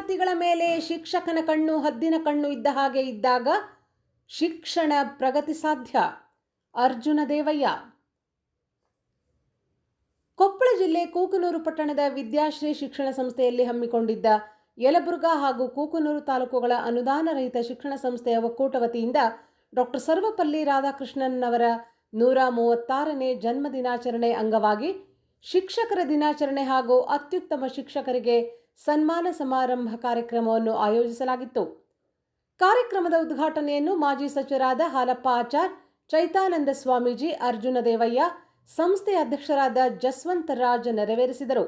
ವಿದ್ಯಾರ್ಥಿಗಳ ಮೇಲೆ ಶಿಕ್ಷಕನ ಕಣ್ಣು, ಹದ್ದಿನ ಕಣ್ಣು ಇದ್ದ ಹಾಗೆ ಇದ್ದಾಗ ಶಿಕ್ಷಣ ಪ್ರಗತಿ ಸಾಧ್ಯ? ಅರ್ಜುನ ದೇವಯ್ಯ. ಕೊಪ್ಪಳ ಜಿಲ್ಲೆ ಕೂಕನೂರು ಪಟ್ಟಣದ ವಿದ್ಯಾಶ್ರೀ ಶಿಕ್ಷಣ ಸಂಸ್ಥೆಯಲ್ಲಿ ಹಮ್ಮಿಕೊಂಡಿದ್ದ ಯಲಬುರ್ಗಾ ಹಾಗೂ ಕೂಕನೂರು ತಾಲೂಕುಗಳ ಅನುದಾನ ರಹಿತ ಶಿಕ್ಷಣ ಸಂಸ್ಥೆಯ ಒಕ್ಕೂಟ ವತಿಯಿಂದ ಡಾಕ್ಟರ್ ಸರ್ವಪಲ್ಲಿ ರಾಧಾಕೃಷ್ಣನ್ ಅವರ ನೂರ ಮೂವತ್ತಾರನೇ ಜನ್ಮ ದಿನಾಚರಣೆ ಅಂಗವಾಗಿ ಶಿಕ್ಷಕರ ದಿನಾಚರಣೆ ಹಾಗೂ ಅತ್ಯುತ್ತಮ ಶಿಕ್ಷಕರಿಗೆ ಸನ್ಮಾನ ಸಮಾರಂಭ ಕಾರ್ಯಕ್ರಮವನ್ನು ಆಯೋಜಿಸಲಾಗಿತ್ತು. ಕಾರ್ಯಕ್ರಮದ ಉದ್ಘಾಟನೆಯನ್ನು ಮಾಜಿ ಸಚಿವರಾದ ಹಾಲಪ್ಪ ಆಚಾರ್, ಚೈತಾನಂದ ಸ್ವಾಮೀಜಿ, ಅರ್ಜುನ ದೇವಯ್ಯ ಸಂಸ್ಥೆಯ ಅಧ್ಯಕ್ಷರಾದ ಜಸ್ವಂತ್ ರಾಜ್ ನೆರವೇರಿಸಿದರು.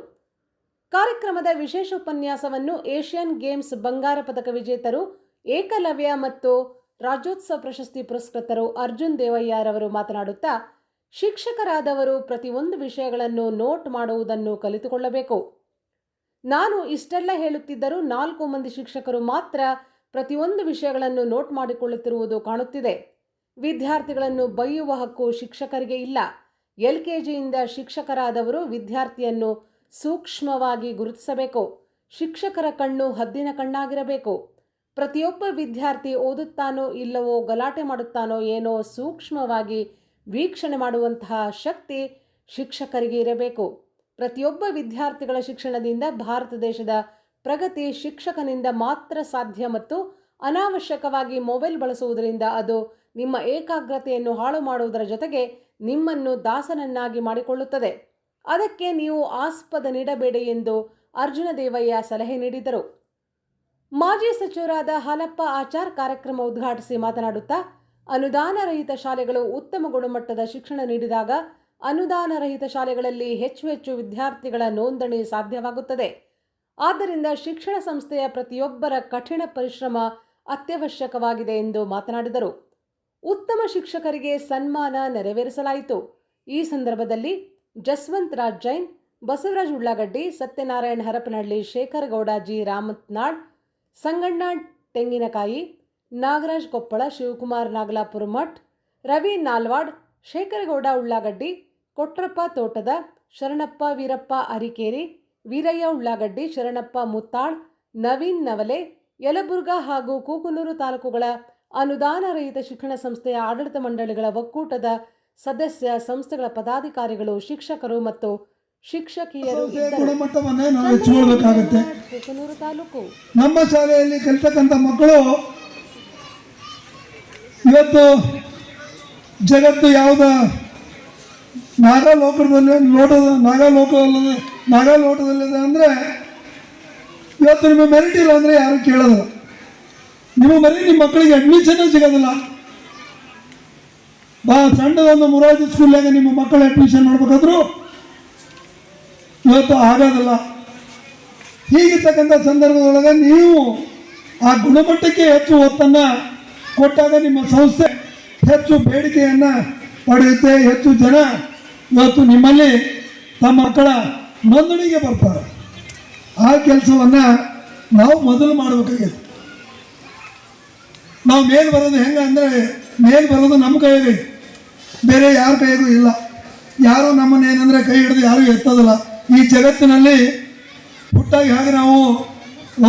ಕಾರ್ಯಕ್ರಮದ ವಿಶೇಷ ಉಪನ್ಯಾಸವನ್ನು ಏಷ್ಯನ್ ಗೇಮ್ಸ್ ಬಂಗಾರ ಪದಕ ವಿಜೇತರು, ಏಕಲವ್ಯ ಮತ್ತು ರಾಜ್ಯೋತ್ಸವ ಪ್ರಶಸ್ತಿ ಪುರಸ್ಕೃತರು ಅರ್ಜುನ್ ದೇವಯ್ಯರವರು ಮಾತನಾಡುತ್ತಾ, ಶಿಕ್ಷಕರಾದವರು ಪ್ರತಿಯೊಂದು ವಿಷಯಗಳನ್ನು ನೋಟ್ ಮಾಡುವುದನ್ನು ಕಲಿತುಕೊಳ್ಳಬೇಕು. ನಾನು ಇಷ್ಟೆಲ್ಲ ಹೇಳುತ್ತಿದ್ದರೂ ನಾಲ್ಕು ಮಂದಿ ಶಿಕ್ಷಕರು ಮಾತ್ರ ಪ್ರತಿಯೊಂದು ವಿಷಯಗಳನ್ನು ನೋಟ್ ಮಾಡಿಕೊಳ್ಳುತ್ತಿರುವುದು ಕಾಣುತ್ತಿದೆ. ವಿದ್ಯಾರ್ಥಿಗಳನ್ನು ಬೈಯುವ ಹಕ್ಕು ಶಿಕ್ಷಕರಿಗೆ ಇಲ್ಲ. ಎಲ್ ಕೆ ಜಿಯಿಂದ ಶಿಕ್ಷಕರಾದವರು ವಿದ್ಯಾರ್ಥಿಯನ್ನು ಸೂಕ್ಷ್ಮವಾಗಿ ಗುರುತಿಸಬೇಕು. ಶಿಕ್ಷಕರ ಕಣ್ಣು ಹದ್ದಿನ ಕಣ್ಣಾಗಿರಬೇಕು. ಪ್ರತಿಯೊಬ್ಬ ವಿದ್ಯಾರ್ಥಿ ಓದುತ್ತಾನೋ ಇಲ್ಲವೋ ಗಲಾಟೆ ಮಾಡುತ್ತಾನೋ ಏನೋ ಸೂಕ್ಷ್ಮವಾಗಿ ವೀಕ್ಷಣೆ ಮಾಡುವಂತಹ ಶಕ್ತಿ ಶಿಕ್ಷಕರಿಗೆ ಇರಬೇಕು. ಪ್ರತಿಯೊಬ್ಬ ವಿದ್ಯಾರ್ಥಿಗಳ ಶಿಕ್ಷಣದಿಂದ ಭಾರತ ದೇಶದ ಪ್ರಗತಿ ಶಿಕ್ಷಕನಿಂದ ಮಾತ್ರ ಸಾಧ್ಯ ಮತ್ತು ಅನಾವಶ್ಯಕವಾಗಿ ಮೊಬೈಲ್ ಬಳಸುವುದರಿಂದ ಅದು ನಿಮ್ಮ ಏಕಾಗ್ರತೆಯನ್ನು ಹಾಳು ಮಾಡುವುದರ ಜೊತೆಗೆ ನಿಮ್ಮನ್ನು ದಾಸನನ್ನಾಗಿ ಮಾಡಿಕೊಳ್ಳುತ್ತದೆ. ಅದಕ್ಕೆ ನೀವು ಆಸ್ಪದ ನೀಡಬೇಡಿ ಎಂದು ಅರ್ಜುನ ದೇವಯ್ಯ ಸಲಹೆ ನೀಡಿದರು. ಮಾಜಿ ಸಚಿವರಾದ ಹಾಲಪ್ಪ ಆಚಾರ್ ಕಾರ್ಯಕ್ರಮ ಉದ್ಘಾಟಿಸಿ ಮಾತನಾಡುತ್ತಾ ಅನುದಾನ ರಹಿತ ಶಾಲೆಗಳು ಉತ್ತಮ ಗುಣಮಟ್ಟದ ಶಿಕ್ಷಣ ನೀಡಿದಾಗ ಅನುದಾನ ರಹಿತ ಶಾಲೆಗಳಲ್ಲಿ ಹೆಚ್ಚು ಹೆಚ್ಚು ವಿದ್ಯಾರ್ಥಿಗಳ ನೋಂದಣಿ ಸಾಧ್ಯವಾಗುತ್ತದೆ. ಆದ್ದರಿಂದ ಶಿಕ್ಷಣ ಸಂಸ್ಥೆಯ ಪ್ರತಿಯೊಬ್ಬರ ಕಠಿಣ ಪರಿಶ್ರಮ ಅತ್ಯವಶ್ಯಕವಾಗಿದೆ ಎಂದು ಮಾತನಾಡಿದರು. ಉತ್ತಮ ಶಿಕ್ಷಕರಿಗೆ ಸನ್ಮಾನ ನೆರವೇರಿಸಲಾಯಿತು. ಈ ಸಂದರ್ಭದಲ್ಲಿ ಜಸ್ವಂತ್ ರಾಜ್ ಜೈನ್, ಬಸವರಾಜ್ ಉಳ್ಳಾಗಡ್ಡಿ, ಸತ್ಯನಾರಾಯಣ ಹರಪನಹಳ್ಳಿ ಶೇಖರ್ ಗೌಡ ಜಿ. ರಾಮತ್ನಾಳ್ ಸಂಗಣ್ಣ ತೆಂಗಿನಕಾಯಿ, ನಾಗರಾಜ್ ಕೊಪ್ಪಳ, ಶಿವಕುಮಾರ್ ನಾಗಲಾಪುರ ಮಠ್, ರವಿ ನಾಲ್ವಾಡ್, ಶೇಖರಗೌಡ ಉಳ್ಳಾಗಡ್ಡಿ ಕೊಟ್ರಪ್ಪ ತೋಟದ ಶರಣಪ್ಪ ವೀರಪ್ಪ ಅರಿಕೇರಿ ವೀರಯ್ಯ ಉಳ್ಳಾಗಡ್ಡಿ ಶರಣಪ್ಪ ಮುತ್ತಾಳ್ ನವೀನ್ ನವಲೆ ಯಲಬುರ್ಗಾ ಹಾಗೂ ಕೂಕನೂರು ತಾಲೂಕುಗಳ ಅನುದಾನ ರಹಿತ ಶಿಕ್ಷಣ ಸಂಸ್ಥೆಯ ಆಡಳಿತ ಮಂಡಳಿಗಳ ಒಕ್ಕೂಟದ ಸದಸ್ಯ ಸಂಸ್ಥೆಗಳ ಪದಾಧಿಕಾರಿಗಳು ಶಿಕ್ಷಕರು ಮತ್ತು ಶಿಕ್ಷಕಿಯರು ಕೂಕನೂರು ತಾಲೂಕು. ನಮ್ಮ ಶಾಲೆಯಲ್ಲಿ ಕಲಿತಕ್ಕಂಥ ಮಕ್ಕಳು ಇವತ್ತು ಜಗತ್ತು ಯಾವುದ ನಾಗಾಲೋಕದಲ್ಲಿ ಲೋಟದ ನಾಗಾಲೋಕದಲ್ಲದೆ ನಾಗಾಲೋಟದಲ್ಲಿದೆ ಅಂದರೆ ಇವತ್ತು ನಿಮ್ಮ ಮೆರಿಟ್ ಇಲ್ಲ ಅಂದರೆ ಯಾರು ಕೇಳೋದಿಲ್ಲ ನಿಮ್ಮ ಮನೆ ನಿಮ್ಮ ಮಕ್ಕಳಿಗೆ ಅಡ್ಮಿಷನ್ನೇ ಸಿಗೋದಿಲ್ಲ. ಬಾ, ಸಣ್ಣದೊಂದು ಮುರಾಜಿ ಸ್ಕೂಲ್ನಾಗ ನಿಮ್ಮ ಮಕ್ಕಳು ಅಡ್ಮಿಷನ್ ಮಾಡ್ಬೇಕಾದ್ರು ಇವತ್ತು ಆಗೋದಿಲ್ಲ. ಹೀಗಿರ್ತಕ್ಕಂಥ ಸಂದರ್ಭದೊಳಗೆ ನೀವು ಆ ಗುಣಮಟ್ಟಕ್ಕೆ ಹೆಚ್ಚು ಒತ್ತನ್ನು ಕೊಟ್ಟಾಗ ನಿಮ್ಮ ಸಂಸ್ಥೆ ಹೆಚ್ಚು ಬೇಡಿಕೆಯನ್ನು ಪಡೆಯುತ್ತೆ, ಹೆಚ್ಚು ಜನ ಇವತ್ತು ನಿಮ್ಮಲ್ಲಿ ತಮ್ಮ ಮಕ್ಕಳ ನೋಂದಣಿಗೆ ಬರ್ತಾರೆ. ಆ ಕೆಲಸವನ್ನು ನಾವು ಮೊದಲು ಮಾಡಬೇಕಾಗಿತ್ತು ನಾವು ಮೇಲ್ ಬರೋದು ಹೆಂಗೆ ಅಂದರೆ ಮೇಲ್ ಬರೋದು ನಮ್ಮ ಕೈಯಲ್ಲಿ. ಬೇರೆ ಯಾರ ಕೈಗೂ ಇಲ್ಲ. ಯಾರು ನಮ್ಮನ್ನ ಏನಂದರೆ ಕೈ ಹಿಡಿದು ಯಾರೂ ಎತ್ತೋದಿಲ್ಲ. ಈ ಜಗತ್ತಿನಲ್ಲಿ ಹುಟ್ಟಾಗಿ ಹಾಗೆ ನಾವು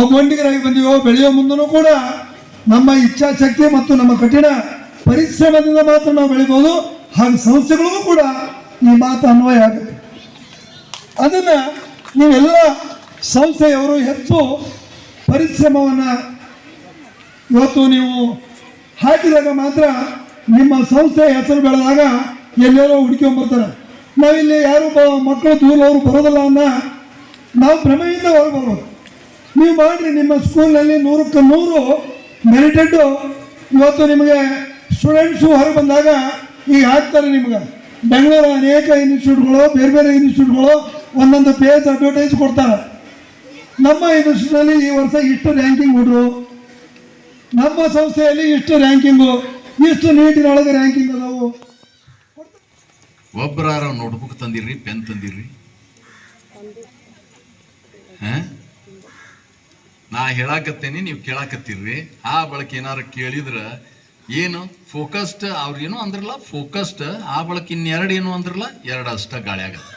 ಒಬ್ಬಂಡಿಗರಾಗಿ ಬಂದೀವೋ, ಬೆಳೆಯೋ ಮುಂದೂ ಕೂಡ ನಮ್ಮ ಇಚ್ಛಾಶಕ್ತಿ ಮತ್ತು ನಮ್ಮ ಕಠಿಣ ಪರಿಶ್ರಮದಿಂದ ಮಾತ್ರ ನಾವು ಬೆಳಿಬೋದು. ಹಾಗೆ ಸಂಸ್ಥೆಗಳಿಗೂ ಕೂಡ ಈ ಮಾತು ಅನ್ವಯ ಆಗುತ್ತೆ. ಅದನ್ನು ನೀವೆಲ್ಲ ಸಂಸ್ಥೆಯವರು ಹೆಚ್ಚು ಪರಿಶ್ರಮವನ್ನು ಇವತ್ತು ನೀವು ಹಾಕಿದಾಗ ಮಾತ್ರ ನಿಮ್ಮ ಸಂಸ್ಥೆ ಹೆಸರು ಬೆಳೆದಾಗ ಎಲ್ಲೆಲ್ಲೋ ಹುಡ್ಕೊಂಬರ್ತಾರೆ ನಾವಿಲ್ಲಿ ಯಾರು ಬ ಮಕ್ಕಳು ದೂರವರು ಬರೋದಿಲ್ಲ ಅನ್ನೋ ನಾವು ಭ್ರಮೆಯಿಂದ ಹೊರಬಾರ್ದು ನೀವು ಮಾಡಿರಿ, ನಿಮ್ಮ ಸ್ಕೂಲ್ನಲ್ಲಿ ನೂರಕ್ಕೆ ನೂರು ಮೆರಿಟೆಡ್ಡು ಇವತ್ತು ನಿಮಗೆ ಸ್ಟೂಡೆಂಟ್ಸು ಹೊರಗೆ ಬಂದಾಗ ಈಗ ಹಾಕ್ತಾರೆ ನಿಮ್ಗೆ. ಬೆಂಗಳೂರು ಅನೇಕ ಇನ್ಸ್ಟಿಟ್ಯೂಟ್ಗಳು, ಬೇರೆ ಬೇರೆ ಇನ್ಸ್ಟಿಟ್ಯೂಟ್ಗಳು ಒಂದೊಂದು ಪೇಜ್ ಅಡ್ವರ್ಟೈಸ್ ಕೊಡ್ತಾರೆ. ನಮ್ಮ ಇನ್ಸ್ಟಿಟ್ಯೂಟಲ್ಲಿ ಈ ವರ್ಷ ಇಷ್ಟು ರ್ಯಾಂಕಿಂಗ್ ಹುಡ್ರು ನಮ್ಮ ಸಂಸ್ಥೆಯಲ್ಲಿ ಇಷ್ಟು ರ್ಯಾಂಕಿಂಗು ಇಷ್ಟು ನೀಟಿನೊಳಗೆ ರ್ಯಾಂಕಿಂಗ್ ಅದಾವು ಒಬ್ಬರ ನೋಟ್ಬುಕ್ ತಂದಿರ್ರಿ ಪೆನ್ ತಂದಿರ್ರಿ? ನಾ ಹೇಳಾಕತ್ತೇನಿ, ನೀವು ಕೇಳಾಕತ್ತೀರಿ ಆ ಬಳಕೆ ಏನಾರು ಕೇಳಿದ್ರ ಏನು? ಫೋಕಸ್ಡ್ ಅವ್ರೇನು ಅಂದ್ರಲ್ಲ, ಫೋಕಸ್ಡ್, ಆ ಬಳಕ ಇನ್ನೆರಡು ಏನು ಅಂದ್ರಲ್ಲ, ಎರಡು ಅಷ್ಟ ಗಾಳಿ ಆಗತ್ತೆ?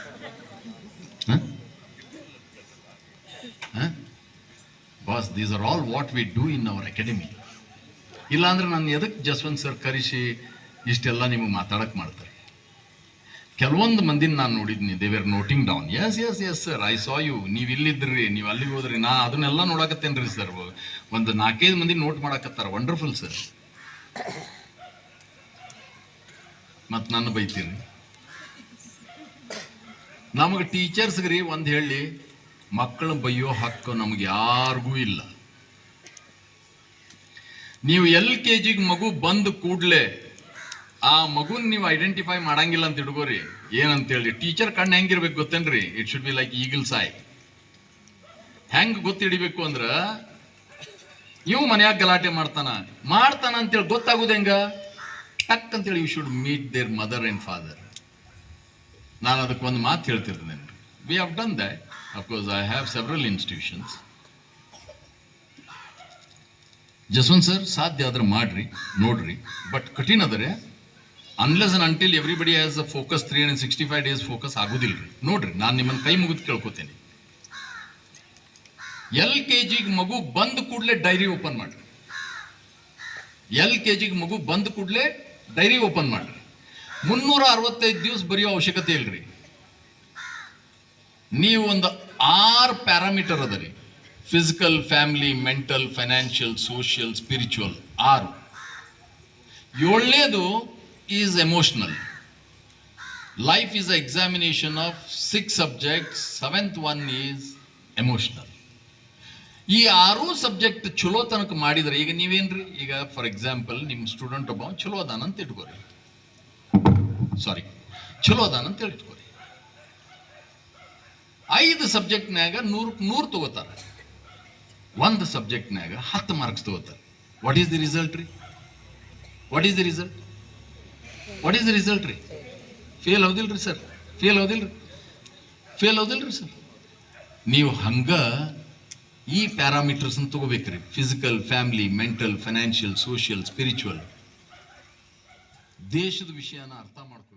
Boss these are all what we do in our academy ಇಲ್ಲಾಂದ್ರೆ ನಾನು ಎದಕ್ಕೆ ಜಸ್ವಂತ್ ಸರ್ ಕರೆಸಿ ಇಷ್ಟೆಲ್ಲ ನಿಮಗೆ ಮಾತಾಡಕ್ಕೆ ಮಾಡ್ತಾರೆ? ಕೆಲವೊಂದು ಮಂದಿನ ನಾನು ನೋಡಿದ್ನಿ they were noting down yes yes yes sir I saw you ನೀವು ಇಲ್ಲಿದ್ರಿ, ನೀವು ಅಲ್ಲಿಗೆ ಹೋದ್ರಿ. ನಾ ಅದನ್ನೆಲ್ಲ ನೋಡಕತ್ತೇನ್ರಿ ಸರ್ ಒಂದು ನಾಲ್ಕೈದು ಮಂದಿ ನೋಟ್ ಮಾಡಕತ್ತಾರ. ವಂಡರ್ಫುಲ್ ಸರ್ ಮತ್ತು ನನ್ನ ಬೈತೀರಿ ನಮಗೆ ಟೀಚರ್ಸ್ಗೆ ರೀ ಒಂದು ಹೇಳಿ, ಮಕ್ಕಳ ಬೈಯೋ ಹಕ್ಕು ನಮಗೆ ಯಾರಿಗೂ ಇಲ್ಲ. ನೀವು ಎಲ್ ಕೆ ಜಿಗೆ ಮಗು ಬಂದ ಕೂಡಲೇ ಆ ಮಗುನ್ ನೀವು ಐಡೆಂಟಿಫೈ ಮಾಡಂಗಿಲ್ಲ ಅಂತ ಹಿಡ್ಕೋರಿ ಏನಂತೇಳಿ, ಟೀಚರ್ ಕಣ್ಣು ಹೆಂಗಿರ್ಬೇಕು ಗೊತ್ತೇನ್ರಿ? It should be like eagle eye. ಹೆಂಗ್ ಗೊತ್ತಿಡಿಬೇಕು ಅಂದ್ರ ಇವ್ ಮನ್ಯಾಗ ಗಲಾಟೆ ಮಾಡ್ತಾನ. ಮಾಡ್ತಾನ ಅಂತೇಳಿ ಗೊತ್ತಾಗುದ ಹೆಂಗ? ಟಕ್ ಅಂತೇಳಿ you should meet their mother and father ನಾನು ಅದಕ್ಕೆ ಒಂದು ಮಾತು ಹೇಳ್ತಿರ್ತೇನೆ. We have done that of course I have several institutions Jaswanth sir ಸಾಧ್ಯ ಆದ್ರೆ ಮಾಡ್ರಿ, ನೋಡ್ರಿ. ಬಟ್ ಕಠಿಣ ಅದರೆ unless and until everybody has a focus three hundred sixty five days focus ಆಗೋದಿಲ್ಲ ರೀ ನೋಡ್ರಿ, ನಾನು ನಿಮ್ಮನ್ನು ಕೈ ಮುಗಿದು ಕೇಳ್ಕೊತೇನೆ. ಎಲ್ ಕೆ ಜಿಗೆ ಮಗು ಬಂದ ಕೂಡಲೇ ಡೈರಿ ಓಪನ್ ಮಾಡ್ರಿ. ಎಲ್ ಕೆ ಜಿಗೆ ಮಗು ಬಂದ ಕೂಡಲೇ ಡೈರಿ ಓಪನ್ ಮಾಡ್ರಿ. ಮುನ್ನೂರ ಅರವತ್ತೈದು ದಿವಸ ಬರೆಯೋ ಅವಶ್ಯಕತೆ ಇಲ್ರಿ. ನೀವು ಒಂದು ಆರು ಪ್ಯಾರಾಮೀಟರ್ ಅದ ರೀ. Physical, family, mental, financial, social, spiritual ಆರು. ಏಳನೇದು is emotional. Life is examination of six subjects, seventh one is emotional. ಈ ಆರೂ ಸಬ್ಜೆಕ್ಟ್ ಚಲೋ ತನಕ ಮಾಡಿದ್ರೆ, ಈಗ ನೀವೇನ್ರಿ? ಈಗ ಫಾರ್ ಎಕ್ಸಾಂಪಲ್ ನಿಮ್ಮ ಸ್ಟೂಡೆಂಟ್ ಒಬ್ಬ ಚಲೋ ಅದಾನ ಅಂತ ಇಟ್ಕೋರಿ. ಸಾರಿ ಚಲೋ ಅದಾನ ಅಂತ ಇಟ್ಕೋರಿ. ಐದು ಸಬ್ಜೆಕ್ಟ್ನ್ಯಾಗ ನೂರು ನೂರು ತಗೋತಾರೆ. ಒಂದು ಸಬ್ಜೆಕ್ಟ್ನ್ಯಾಗ ಹತ್ತು ಮಾರ್ಕ್ಸ್ ತಗೋತಾರೆ. ವಾಟ್ ಈಸ್ ದಿ ರಿಸಲ್ಟ್ ರೀ? What is the result what is the result ರೀ? ಫೇಲ್ ಹೌದಿಲ್ರಿ ಸರ್ ಫೇಲ್ ಹೌದಿಲ್ರಿ? ಫೇಲ್ ಹೌದಿಲ್ರಿ ಸರ್ ನೀವು ಹಂಗ ಈ ಪ್ಯಾರಾಮೀಟರ್ಸ್ ತಗೋಬೇಕ್ರಿ. Physical family mental financial social spiritual ದೇಶದ ವಿಷಯನ ಅರ್ಥ ಮಾಡ್ಕೊ